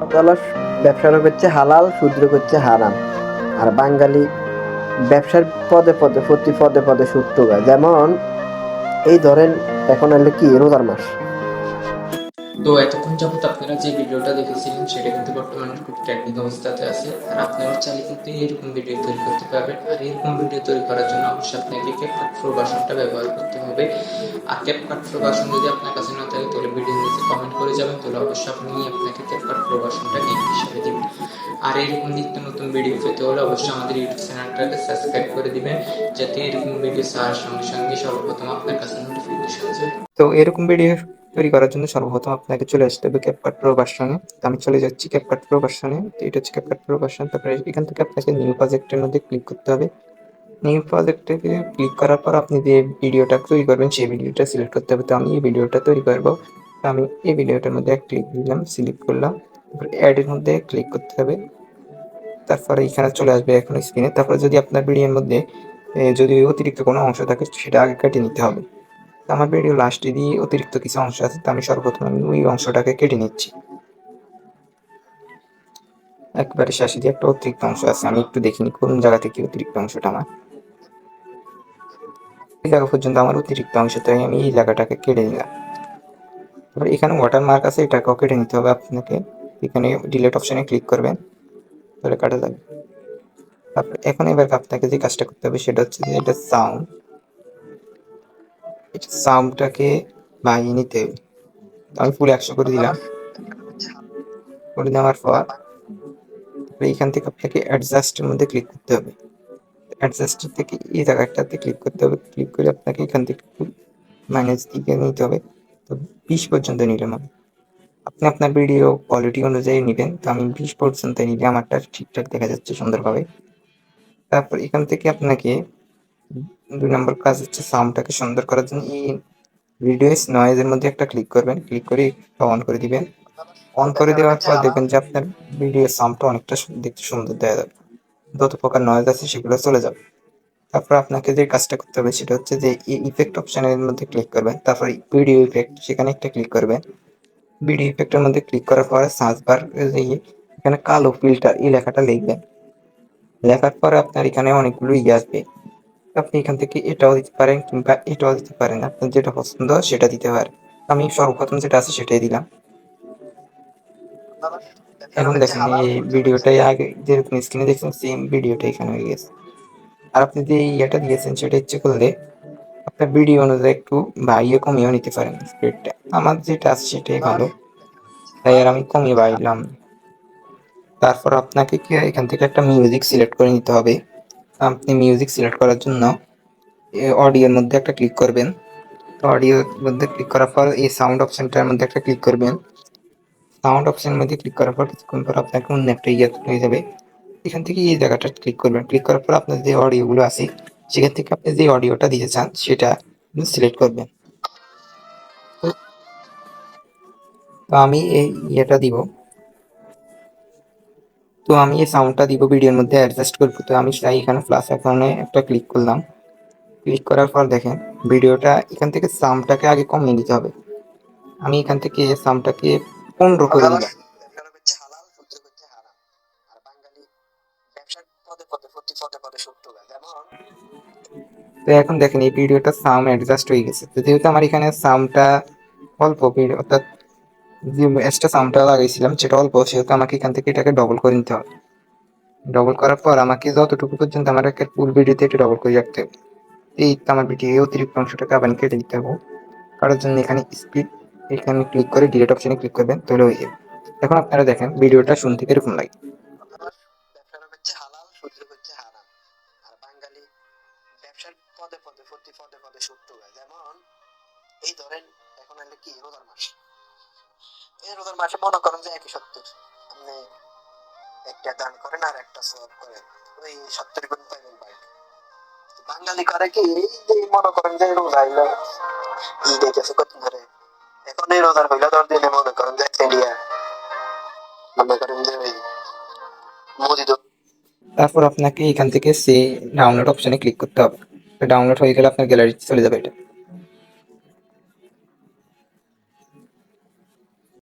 হলো ব্যবসার হচ্ছে হালাল, শূদ্র হচ্ছে হারাম। আর বাঙালি ব্যবসার পদে পদে, প্রতি পদে পদে সূত্র যেমন এই ধরেন, এখন এলে কি? রোজার মাস। তো এতক্ষণ যাবত আপনারা যে ভিডিওটা দেখেছিলেন, সেটা কিন্তু বর্তমানে খুব ট্রেন্ডিং অবস্থাতে আছে। আর আপনারা চাইলে কিন্তু এরকম ভিডিও তৈরি করতে পারবেন। আর এরকম ভিডিও তৈরি করার জন্য অবশ্যই আপনাকে ক্যাপকাট প্রো ভার্সনটা ব্যবহার করতে হবে। আর ক্যাপকাট প্রো ভার্সন যদি আপনার কাছে না থাকে, তাহলে ভিডিও নিচে কমেন্ট করে যাবেন। তাহলে অবশ্যই আপনি আপনাকে ক্যাপকাট প্রো ভার্সনটা গিফট হিসেবে দিবেন। আর এরকম নিত্য নতুন ভিডিও পেতে হলে অবশ্যই আমাদের ইউটিউব চ্যানেলটাকে সাবস্ক্রাইব করে দিবেন, যাতে এরকম ভিডিও ছাড়ার সঙ্গে সঙ্গে সর্বপ্রথম আপনার কাছে নোটিফিকেশন যায় তো এরকম ভিডিও তৈরি করার জন্য সর্বপ্রথম আপনাকে চলে আসতে হবে ক্যাপকাট প্রো ভার্সনে আমি চলে যাচ্ছি ক্যাপকাট প্রো ভার্সনে তো এটা হচ্ছে ক্যাপকাট প্রো ভার্সন তারপরে এখান থেকে আপনাকে নিউ প্রজেক্টের মধ্যে ক্লিক করতে হবে। নিউ প্রজেক্টে ক্লিক করার পর আপনি যে ভিডিওটা তৈরি করবেন, সেই ভিডিওটা সিলেক্ট করতে হবে। তো আমি এই ভিডিওটা তৈরি করব। আমি এই ভিডিওটার মধ্যে এক ক্লিক দিলাম সিলেক্ট করলাম। তারপর অ্যাডের মধ্যে ক্লিক করতে হবে। তারপরে এখানে চলে আসবে এখন স্ক্রিনে তারপরে যদি আপনার ভিডিওর মধ্যে যদি অতিরিক্ত কোনো অংশ থাকে, সেটা আগে কেটে নিতে হবে। আমার ভিডিও লাস্টে দিয়ে অতিরিক্ত কিছু অংশ আছে, তো আমি সর্বপ্রথম আমি ওই অংশটাকে কেটে নিচ্ছি। একবারে শেষে দিয়ে একটা অতিরিক্ত অংশ আছে, আমি একটু দেখিনি কোন জায়গা থেকে অতিরিক্ত অংশটা আমার। এই জায়গা পর্যন্ত আমার অতিরিক্ত অংশ, তাই আমি এই জায়গাটাকে কেটে নিলাম। তারপর এখানে ওয়াটার মার্ক আছে, এটাকেও কেটে নিতে হবে আপনাকে। এখানে ডিলেট অপশনে ক্লিক করবেন, তাহলে কাটা যাবে। তারপর এখন এবার আপনাকে যে কাজটা করতে হবে, সেটা হচ্ছে যে এটা সাউন্ড সাউন্ডটাকে বাড়িয়ে নিতে আমি ফুল একশো করে দিলাম। করে দেওয়ার পর এখান থেকে আপনাকে অ্যাডজাস্টের মধ্যে ক্লিক করতে হবে। অ্যাডজাস্টের থেকে এই জায়গাটাতে ক্লিক করতে হবে। ক্লিক করে আপনাকে এখান থেকে মাইনাস দিকে নিতে হবে। তো বিশ পর্যন্ত নিলাম আমি। আপনি আপনার ভিডিও কোয়ালিটি অনুযায়ী নেবেন। তো আমি বিশ পর্যন্ত নিলে আমারটা ঠিকঠাক দেখা যাচ্ছে সুন্দরভাবে। তারপর এখান থেকে আপনাকে দুই নম্বর কাজ হচ্ছে সাউন্ডটাকে সুন্দর করার জন্য এই ভিডিওস নয়েজের মধ্যে একটা ক্লিক করবেন ক্লিক করে অন করে দিবেন। অন করে দেওয়ার পর দেখবেন যে আপনার ভিডিও সাউন্ডটা অনেকটা দেখতে সুন্দর দেখা যাবে। যত প্রকার নয়েজ আছে সেগুলো চলে যাবে। তারপর আপনাকে যে কাজটা করতে হবে সেটা হচ্ছে যে এই ইফেক্ট অপশনের মধ্যে ক্লিক করবেন, তারপর ভিডিও ইফেক্ট সেখানে একটা ক্লিক করবেন। ভিডিও ইফেক্টের মধ্যে ক্লিক করার পরে সার্চ বার এখানে কালো ফিল্টার এই লেখাটা লিখবেন। লেখার পরে আপনার এখানে অনেকগুলো ইয়ে আসবে। আপনি এখান থেকে এটাও দিতে পারেন কিংবা এটাও দিতে পারেন। আপনার যেটা পছন্দ সেটা দিতে পারেন। আমি সর্বপ্রথম যেটা আছে সেটাই দিলাম। এখন দেখেন এই ভিডিওটাই আগে যেরকম স্ক্রিনে দেখছেন সেম ভিডিওটা এখানে হয়ে গেছে। আর আপনি যে ইয়েটা দিয়েছেন সেটা ইচ্ছে করলে আপনার ভিডিও অনুযায়ী একটু বাড়িয়ে কমিয়েও নিতে পারেন স্পিডটা আমার যেটা আছে সেটাই ভালো। তাই আর আমি কমিয়ে বাড়লাম। তারপর আপনাকে কি এখান থেকে একটা মিউজিক সিলেক্ট করে নিতে হবে। আপনি মিউজিক সিলেক্ট করার জন্য অডিওর মধ্যে একটা ক্লিক করবেন। অডিওর মধ্যে ক্লিক করার পর, এই সাউন্ড অপশনটার মধ্যে একটা ক্লিক করবেন। সাউন্ড অপশনের মধ্যে ক্লিক করার পর, কিছুক্ষণ পর আপনাকে অন্য একটা ইয়ে হয়ে যাবে। এখান থেকে এই জায়গাটা ক্লিক করবেন। ক্লিক করার পর আপনার যে অডিওগুলো আছে, সেখান থেকে আপনি যে অডিওটা দিতে চান, সেটা সিলেক্ট করবেন। তো- আমি এই ইয়েটা দিব। তো আমি এই সাউন্ডটা দিব ভিডিওর মধ্যে অ্যাডজাস্ট করব। তো আমি চাই এখানে প্লাস এখানে একটা ক্লিক করলাম। ক্লিক করার পর দেখেন ভিডিওটা এখান থেকে সাউন্ডটাকে আগে কমিয়ে দিতে হবে। আমি এখান থেকে সাউন্ডটাকে পনেরো করে দিলাম। তো এখন দেখেন এই ভিডিওটা সাউন্ড অ্যাডজাস্ট হয়ে গেছে। তো যেহেতু আমার এখানে সাউন্ডটা অল্প ভিডিও অর্থাৎ যে এক্সট্রা সাউন্ডটা লাগাইছিলাম, সেটা অল্প, সেহেতু আমাকে এখান থেকে এটাকে ডবল করে নিতে হবে। ডবল করার পর আমাকে যতটুকু পর্যন্ত আমার একটা ফুল ভিডিওতে এটা ডবল করে রাখতে হবে। এই তো আমার ভিডিও অতিরিক্ত অংশটাকে আবার কেটে দিতে হবে। কারোর জন্য এখানে স্পিড এখানে ক্লিক করে ডিলেট অপশনে ক্লিক করবেন, তাহলে হয়ে যাবে। এখন আপনারা দেখেন ভিডিওটা শুনতে কীরকম লাগে। এই ধরেন, এখন কি, রোজার মাস। মনে করেন যে একই আপনি একটা দান করেন আর একটা সব করেন, ওই গুণ পাইবেন বাঙালি করে কি, এই যে মনে করেন যে রোজা আইলো ঈদ ধরে? এখন এই রোজার হইল দশ দিনে মনে করেন যে ইন্ডিয়া। মনে করেন যে ওই মসজিদ তারপর আপনাকে এখান থেকে সে ডাউনলোড অপশনে ক্লিক করতে হবে। ডাউনলোড হয়ে গেলে আপনার গ্যালারিতে চলে যাবে এটা।